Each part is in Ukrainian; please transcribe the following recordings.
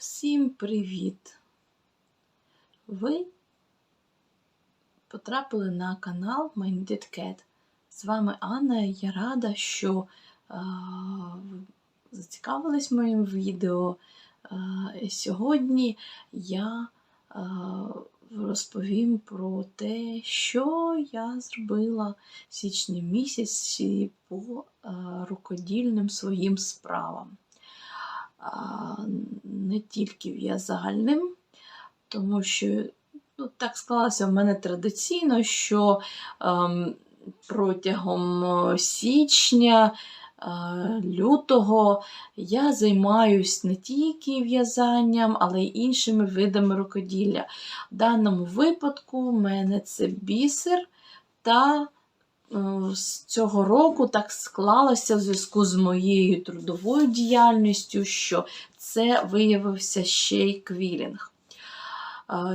Всім привіт! Ви потрапили на канал Minded Cat. З вами Анна. і Я рада, що е, ви зацікавились моїм відео. Е, сьогодні я е, розповім про те, що я зробила в січні місяці по е, рукодільним своїм справам а, не тільки в'язальним, тому що ну, так склалося в мене традиційно, що ем, протягом е, січня, е, лютого я займаюсь не тільки в'язанням, але й іншими видами рукоділля. В даному випадку в мене це бісер та з цього року так склалося в зв'язку з моєю трудовою діяльністю, що це виявився ще й квілінг.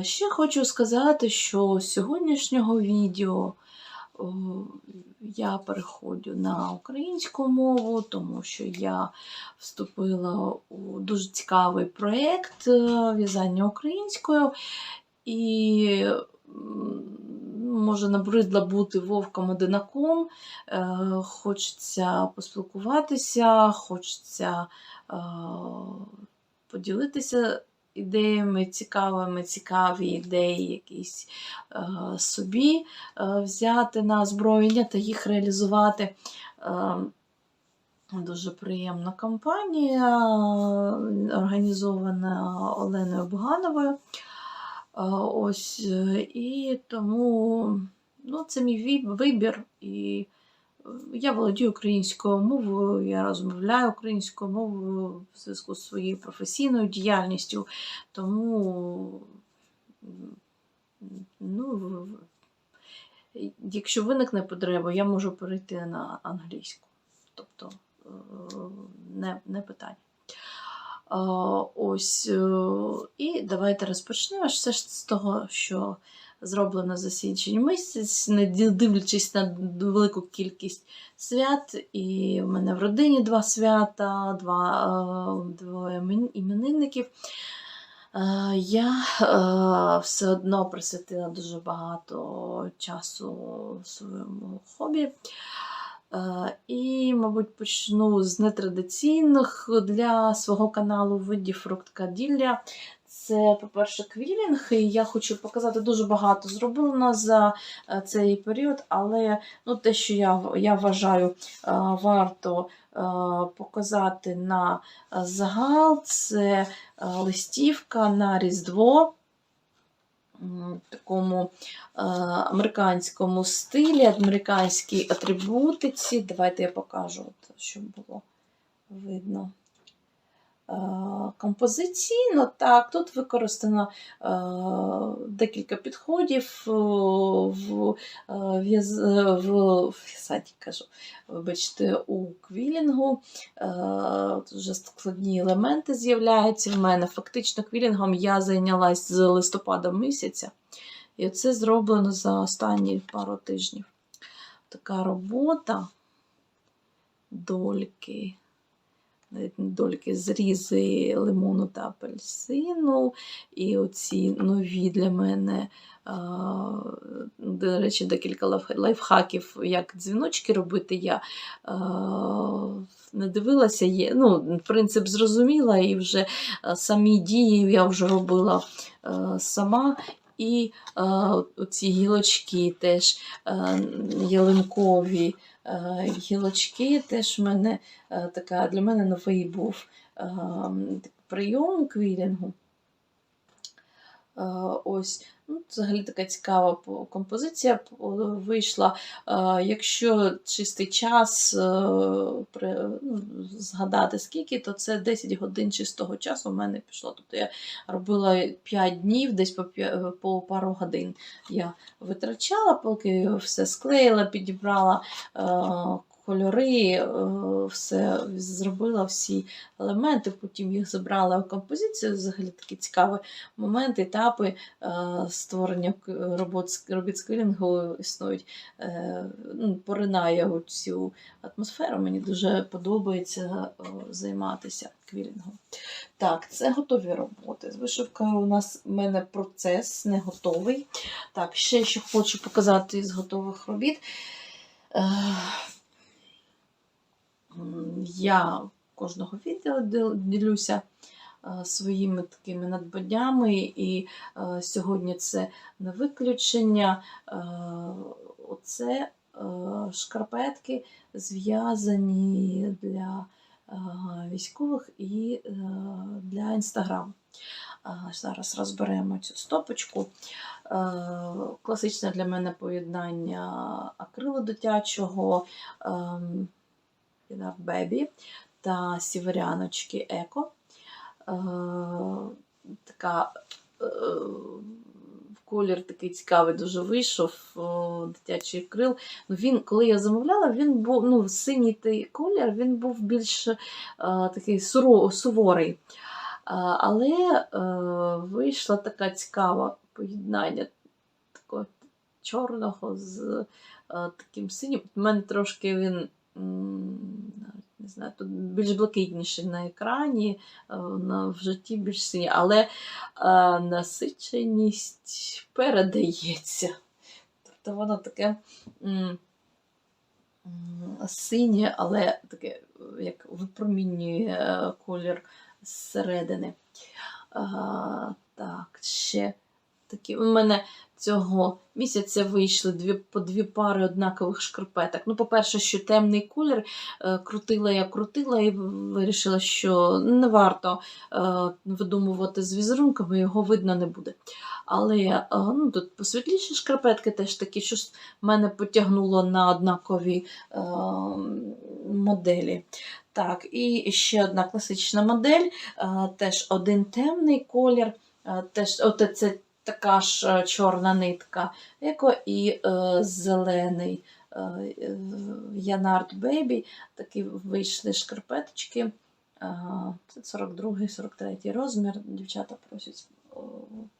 Ще хочу сказати, що з сьогоднішнього відео я переходжу на українську мову, тому що я вступила у дуже цікавий проєкт е, в'язання українською. І може набридла бути вовком одинаком. Е, Хочеться поспілкуватися, хочеться е, поділитися ідеями цікавими, цікаві ідеї якісь е, собі взяти на озброєння та їх реалізувати. Дуже приємна кампанія, організована Оленою Бугановою. Ось, е, і тому ну, це мій вибір. І е, я володію українською мовою, я розмовляю українською мовою в зв'язку з своєю професійною діяльністю. Тому, ну, якщо виникне потреба, я можу перейти на англійську. Тобто е, не, не питання. Ось. е, І давайте розпочнемо все ж з того, що зроблено за січень місяць, не дивлячись на велику кількість свят. І в мене в родині два свята, два, е, двоє іменинників. Е, Я все одно присвятила дуже багато часу своєму хобі. Е, І, мабуть, почну з нетрадиційних для свого каналу видів фрукткаділля. Це, по-перше, квілінг, і я хочу показати дуже багато зроблено за е, цей період, але ну, те, що я, я вважаю, е, варто показати на загал, це листівка на Різдво. Такому е, американському стилі, американській атрибутиці. Давайте я покажу, щоб було видно. Е, Композиційно, так, тут використано е, декілька підходів е, в, в'яз- в, в'язанні, кажу, вибачте, у квілінгу. Тут складні елементи з'являються в мене. Фактично, квілінгом я зайнялась з листопада місяця. І це зроблено за останні пару тижнів. Така робота, дольки, дольки, зрізи лимону та апельсину. І оці нові для мене, до речі, декілька лайфхаків, як дзвіночки робити. Я не дивилася, є, ну, принцип зрозуміла, і вже самі дії я вже робила сама. І е, оці гілочки теж е, ялинкові е, гілочки теж в мене така для мене новий був прийом квілінгу. Е, Ось, ну, взагалі така цікава композиція вийшла. Е, Якщо чистий час е, ну, згадати скільки, то це 10 годин чистого часу в мене пішло. Тобто я робила 5 днів, десь по, по пару годин я витрачала, поки все склеїла, підібрала кольори, е, все зробила всі елементи, потім їх забрала в композицію. Взагалі такі цікаві моменти, етапи е, створення робот, робіт з квілінгу існують. Е, ну, поринає цю атмосферу. Мені дуже подобається займатися квілінгом. Так, це готові роботи. З вишивкою у нас в мене процес не готовий. Так, ще що хочу показати з готових робіт. Я кожного відео ділюся е, своїми такими надбаннями, і е, сьогодні це не виключення. Е, Оце шкарпетки зв'язані для військових і для інстаграму. Зараз розберемо цю стопочку. Класичне для мене поєднання акрилу дитячого ем, Baby та сіверяночки Еко. Е, Така е, колір такий цікавий дуже вийшов, о, дитячий акрил. Ну, він, коли я замовляла, він був ну, синій той колір, він був більш е, такий суро, суворий. Але е, вийшла така цікава поєднання такого чорного з е, таким синім. У мене трошки він. Не знаю, тут більш блакитніший на екрані, е, в житті більш синій, але е, насиченість передається. Тобто воно таке синє, але таке, як випромінює е, колір зсередини. Так, ще такі. У мене цього місяця вийшли дві, по дві пари однакових шкарпеток. Ну, по-перше, що темний колір е, крутила я крутила і вирішила, що не варто е, видумувати з візерунками, його видно не буде. Але е, ну, тут посвітліші шкарпетки теж такі, що мене потягнуло на однакові е, моделі. Так, і ще одна класична модель, е, теж один темний колір, теж от це така ж е, чорна нитка, еко і е, зелений е, е, Янард Бейбі. Такі вийшли шкарпеточки. Е, Це 42-43 розмір. Дівчата просять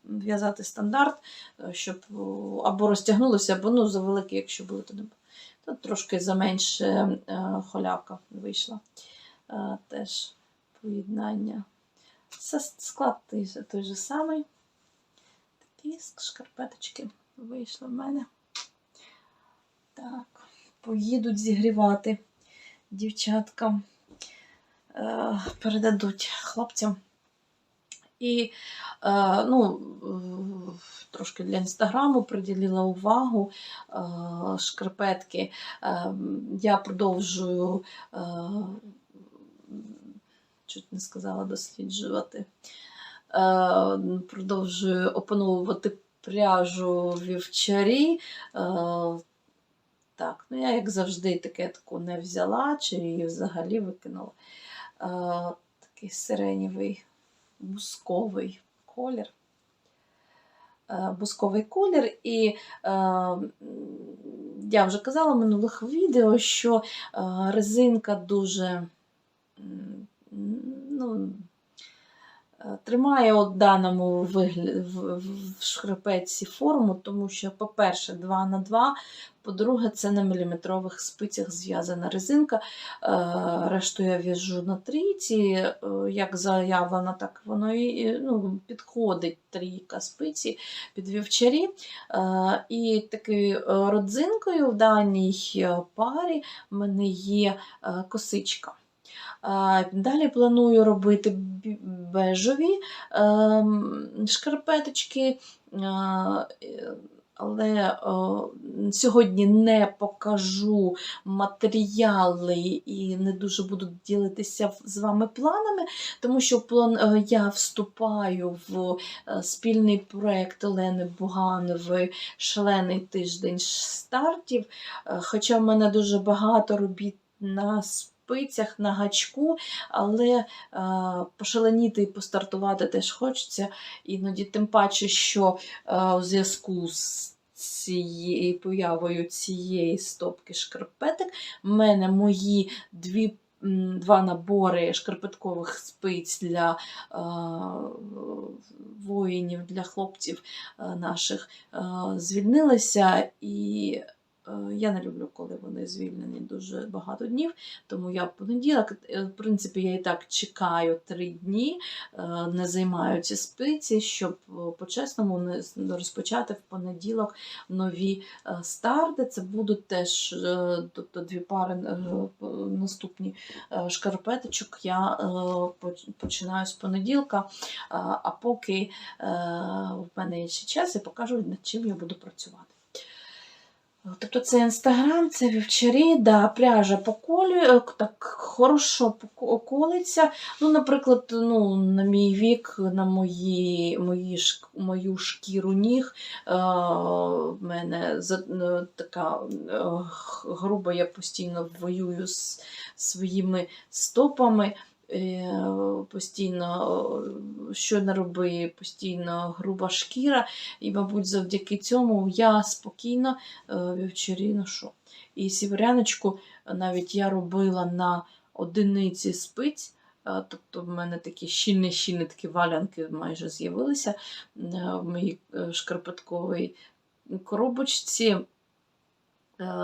в'язати стандарт, е, щоб або розтягнулося, або ну, завеликі, якщо були, то не було. Тут трошки заменше е, холявка вийшла. Е, Теж поєднання. Склад той, той же самий. Такі шкарпеточки вийшли в мене. Так, поїдуть зігрівати дівчатка. Е, передадуть хлопцям. І е, ну, трошки для інстаграму приділила увагу е, шкарпетки. Е, я продовжую, е, чуть не сказала, досліджувати. Е, продовжую опановувати пряжу вівчарі. Е, так, ну я, як завжди, таке таку не взяла, чи її взагалі викинула. Е, такий сиренєвий бусковий колір. Бусковий колір, і я вже казала в минулих відео, що резинка дуже ну, тримає у даному вигляді в, шкарпетці форму, тому що, по-перше, 2 на 2, по-друге, це на міліметрових спицях зв'язана резинка. Е, Решту я в'яжу на трійці. Е, Як заявлено, так воно і ну, підходить трійка спиці під вівчарі. Е, І такою родзинкою в даній парі в мене є косичка. Далі планую робити бежеві ем, шкарпеточки. е, Але сьогодні не покажу матеріали і не дуже буду ділитися з вами планами, тому що е, я вступаю в е, спільний проєкт Олени Буганової Шалений тиждень стартів. Хоча в мене дуже багато робіт на спицях, на гачку, але е, пошаленіти і постартувати теж хочеться. Іноді, тим паче, що е, у зв'язку з цієї появою цієї стопки шкарпеток в мене мої дві. Два набори шкарпеткових спиць для е, воїнів, для хлопців е, наших е, звільнилися, і я не люблю, коли вони звільнені дуже багато днів. Тому я в понеділок, е, в принципі, я і так чекаю три дні, е, не займаю ці спиці, щоб е, по-чесному не розпочати в понеділок нові е, старти. Це будуть теж е, тобто дві пари е, наступні е, шкарпеточок. Я е, починаю з понеділка, е, а поки е, в мене є ще час, я покажу, над чим я буду працювати. Тобто це інстаграм, це вівчарі, да, пряжа поколює, так хорошо поко- колиться. Ну, наприклад, ну, на мій вік, на мої, мої, мою шкіру ніг, е, в мене за, е, така е, груба, я постійно воюю з своїми стопами. Е, Постійно, е, що не роби, постійно груба шкіра, і, мабуть, завдяки цьому я спокійно е, вівчарі ношу. І сіверяночку навіть я робила на одиниці спиць. Тобто в мене такі щільні-щільні такі валянки майже з'явилися в моїй шкарпетковій коробочці.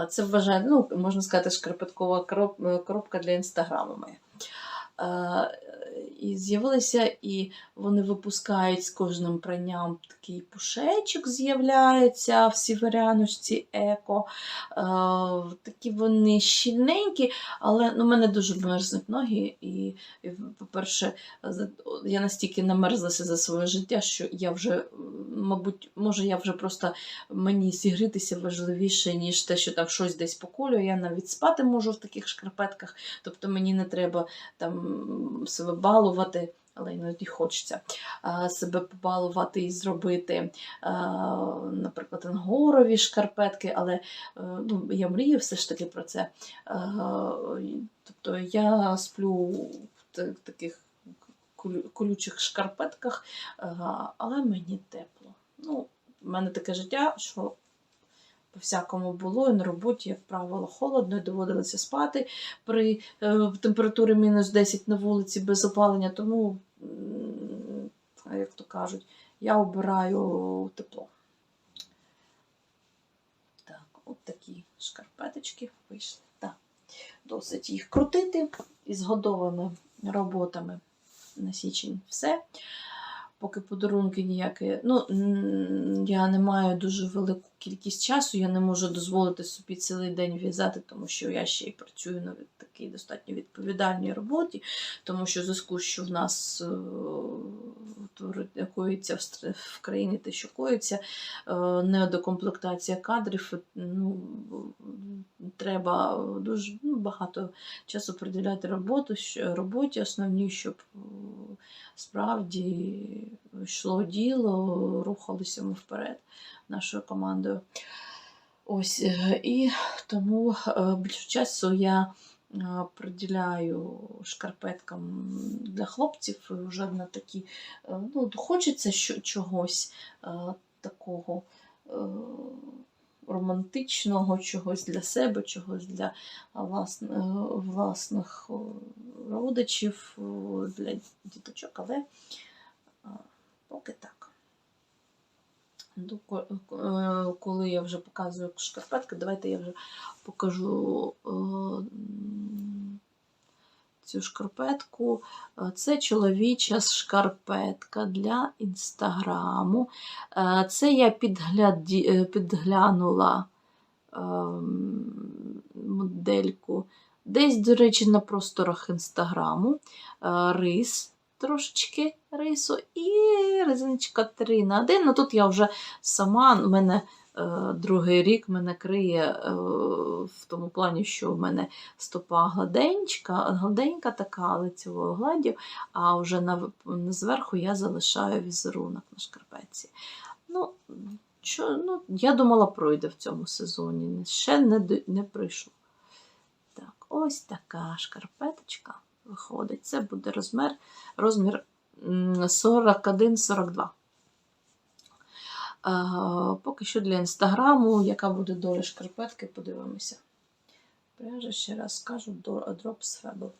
Це вважає, ну, можна сказати, шкарпеткова короб- коробка для інстаграму моя. Е, І з'явилися, і вони випускають з кожним пранням такий пушечок з'являється в сіверяночці еко. Е, Такі вони щільненькі, але ну, мене дуже мерзнуть ноги. І, і, по-перше, я настільки намерзлася за своє життя, що я вже, мабуть, може, я вже просто мені зігрітися важливіше, ніж те, що там щось десь поколює. Я навіть спати можу в таких шкарпетках, тобто мені не треба там себе балувати. Але іноді хочеться себе побалувати і зробити, наприклад, ангорові шкарпетки, але е, ну, я мрію все ж таки про це. Тобто я сплю в таких колючих шкарпетках, але мені тепло. Ну, в мене таке життя, що по-всякому було, і на роботі, як правило, холодно, і доводилося спати при е, температурі мінус 10 на вулиці без опалення, тому, як то кажуть, я обираю тепло. Так, от такі шкарпеточки вийшли. Так, досить їх крутити із годовими роботами на січень все. Поки подарунки ніякі. Ну, я не маю дуже велику кількість часу, я не можу дозволити собі цілий день в'язати, тому що я ще й працюю на такій достатньо відповідальній роботі, тому що в зв'язку, що в нас е, коїться в країні те, що коїться, е, недокомплектація кадрів, ну, треба дуже ну, багато часу приділяти роботу, роботі основній, щоб е, справді йшло діло, рухалися ми вперед нашою командою. Ось, е, і тому е, більше часу я е, приділяю шкарпеткам для хлопців і вже на такі, е, ну, хочеться чогось е, такого е, романтичного, чогось для себе, чогось для власних родичів, для діточок, але поки так. Е, Коли я вже показую шкарпетки, давайте я вже покажу е, цю шкарпетку. Е, Це чоловіча шкарпетка для інстаграму. Це я підглянула ем, модельку. Десь, до речі, на просторах інстаграму. Рис трошечки рису і резиночка 3 на 1. Ну тут я вже сама, мене е, другий рік мене криє е, в тому плані, що в мене стопа гладенька, гладенька така лицевою гладдю, а вже на, зверху я залишаю візерунок на шкарпетці. Ну, що, ну, я думала, пройде в цьому сезоні. Ще не, не пройшло. Так, ось така шкарпеточка виходить. Це буде розмір, розмір 41-42. Поки що для інстаграму, яка буде доля шкарпетки, подивимося. Пряжа, ще раз скажу, Drops Fable.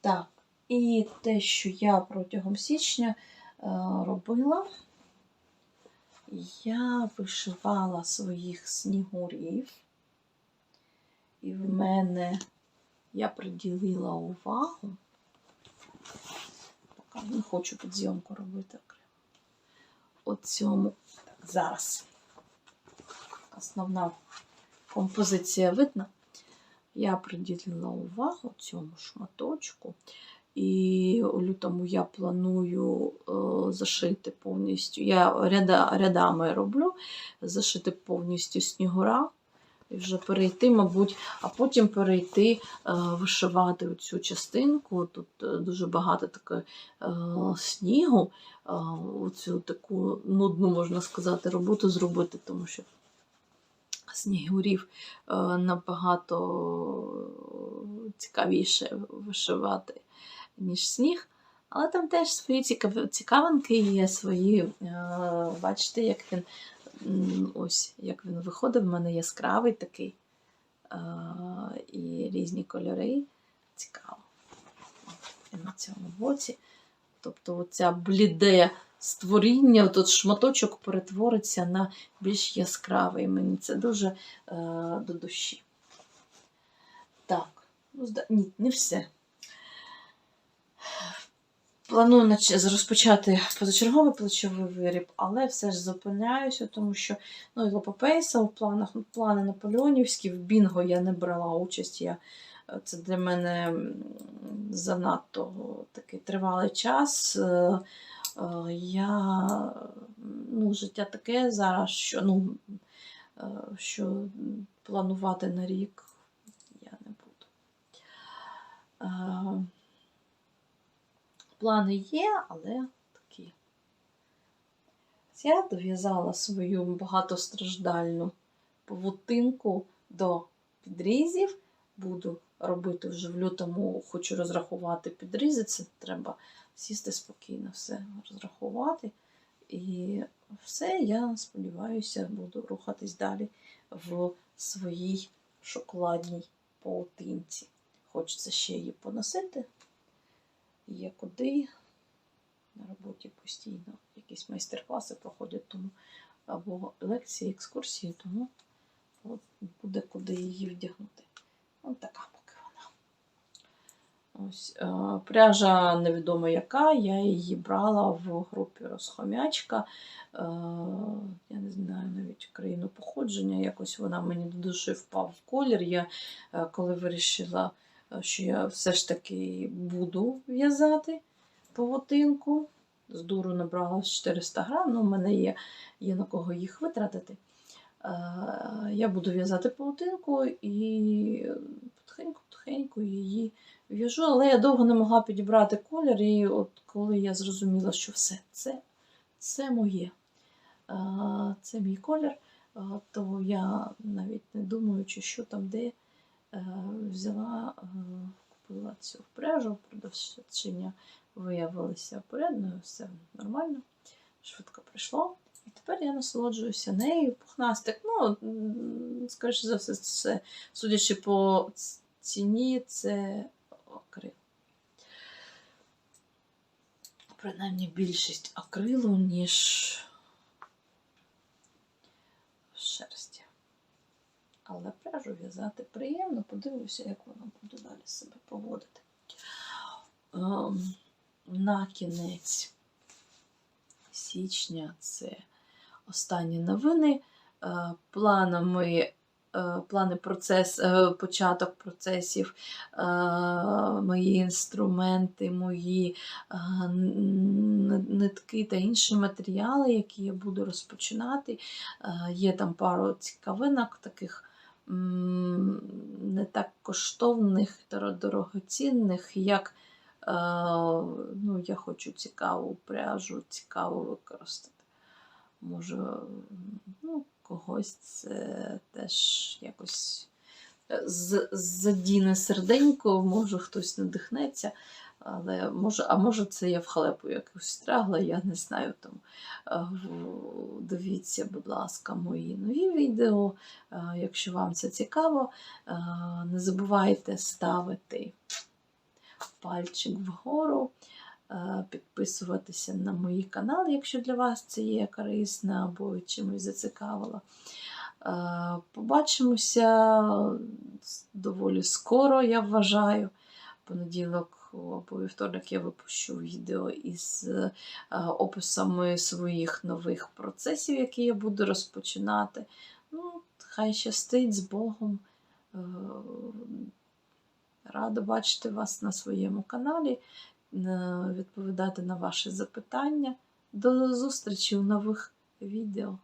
Так, і те, що я протягом січня е, робила, я вишивала своїх снігурів. І в мене я приділила увагу. Не хочу підзйомку робити окремо. Цьому. Так, зараз. Основна композиція видна. Я приділила увагу цьому шматочку. І у лютому я планую е, зашити повністю. Я ряда, рядами роблю, зашити повністю снігура. І вже перейти, мабуть, а потім перейти е, вишивати оцю частинку. Тут е, дуже багато такої е, снігу. Оцю таку нудну, можна сказати, роботу зробити, тому що снігурів набагато цікавіше вишивати, ніж сніг. Але там теж свої цікавинки є, свої. Бачите, як він ось як він виходить. В мене яскравий такий і різні кольори. Цікаво. І на цьому боці. Тобто, оця бліде створіння, тут шматочок перетвориться на більш яскравий. Мені це дуже е, до душі. Так, ну, ні, не все. Планую розпочати позачерговий плечовий виріб, але все ж зупиняюся, тому що ну, і лопопейса у планах, ну, плани наполеонівські, в Бінго я не брала участь. Я, е, це для мене занадто такий тривалий час. Е, е, Я, ну, життя таке зараз, що, ну, що планувати на рік я не буду. Плани є, але такі. Я дов'язала свою багатостраждальну павутинку до підрізів. Буду робити вже в лютому, хочу розрахувати підрізи. Це треба сісти спокійно, все розрахувати. І все, я сподіваюся, буду рухатись далі в своїй шоколадній паутинці. Хочеться ще її поносити. Є куди. На роботі постійно якісь майстер-класи проходять, тому або лекції, екскурсії, тому от буде куди її вдягнути. Ось така поки вона. Ось, е, пряжа невідомо яка, я її брала в групі Розхомячка. Е, я не знаю навіть країну походження. Якось вона мені до душі впав в колір. Я е, коли вирішила, що я все ж таки буду в'язати павутинку. З дуру набрала 400 грам, ну, в мене є, є на кого їх витратити. Е, Я буду в'язати павутинку і потихеньку-потихеньку її в'яжу, але я довго не могла підібрати колір, і от коли я зрозуміла, що все це, це моє, е, це мій колір, е, то я навіть не думаючи, що там де взяла, е, купила цю пряжу, продавчиня виявилася порядною, все нормально, швидко прийшло. І тепер я насолоджуюся нею. Пухнастик, ну, скоріше за все, це, судячи по ціні, це акрил. Принаймні більшість акрилу, ніж Але пряжу в'язати приємно, подивлюся, як вона буде далі себе поводити. Ем, на кінець січня це останні новини. Е, Планами, е, плани процес, е, початок процесів, мої інструменти, мої нитки та інші матеріали, які я буду розпочинати. Є там пару цікавинок таких. Не так коштовних та дорогоцінних, як е, ну, я хочу цікаву пряжу, цікаво використати. Може, ну, когось це теж якось е, задіне серденько, може хтось надихнеться. Але може, а може це я в халепу якусь стрягла, я не знаю. Тому е, дивіться, будь ласка, мої нові відео. Е, Якщо вам це цікаво, е, не забувайте ставити пальчик вгору, підписуватися на мої канали, якщо для вас це є корисно або чимось зацікавило. Побачимося доволі скоро, я вважаю. Понеділок або вівторок я випущу відео із е, описами своїх нових процесів, які я буду розпочинати. Ну, хай щастить з Богом. Е, Рада бачити вас на своєму каналі, е, відповідати на ваші запитання. До зустрічі у нових відео.